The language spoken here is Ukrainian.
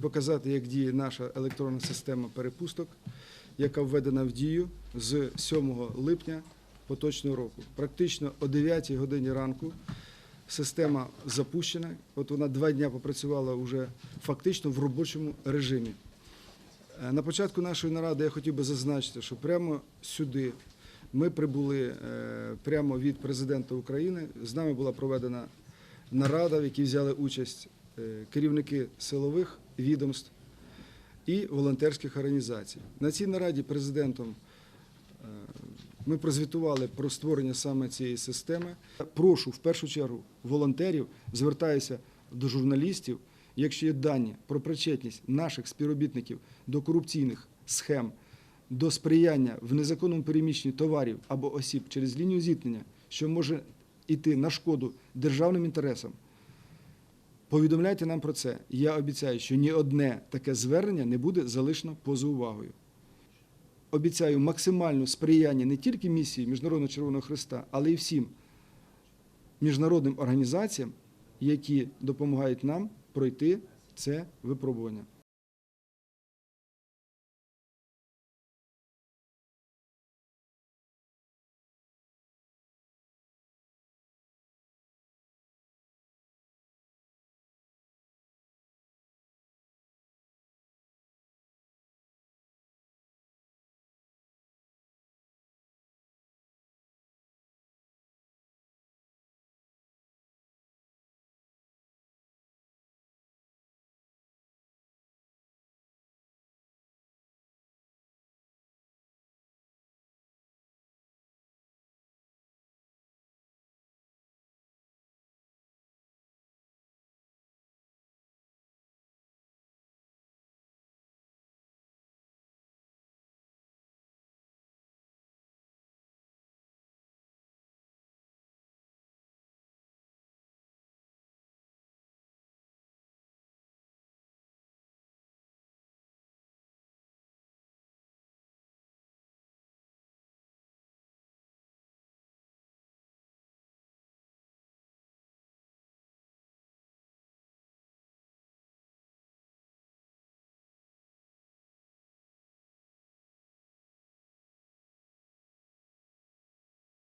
Показати, як діє наша електронна система перепусток, яка введена в дію з 7 липня поточного року. Практично о 9 годині ранку система запущена. От вона два дні попрацювала вже фактично в робочому режимі. Е, На початку нашої наради я хотів би зазначити, що прямо сюди ми прибули е, прямо від президента України. З нами була проведена нарада, в якій взяли участь керівники силових відомств і волонтерських організацій. На цій нараді президентом е, ми прозвітували про створення саме цієї системи. Прошу в першу чергу волонтерів, звертаюся до журналістів, якщо є дані про причетність наших співробітників до корупційних схем, до сприяння в незаконному переміщенні товарів або осіб через лінію зіткнення, що може йти на шкоду державним інтересам. Повідомляйте нам про це. Я обіцяю, що ні одне таке звернення не буде залишено поза увагою. Обіцяю максимальне сприяння не тільки місії Міжнародного Червоного Христа, але й всім міжнародним організаціям, які допомагають нам пройти це випробування.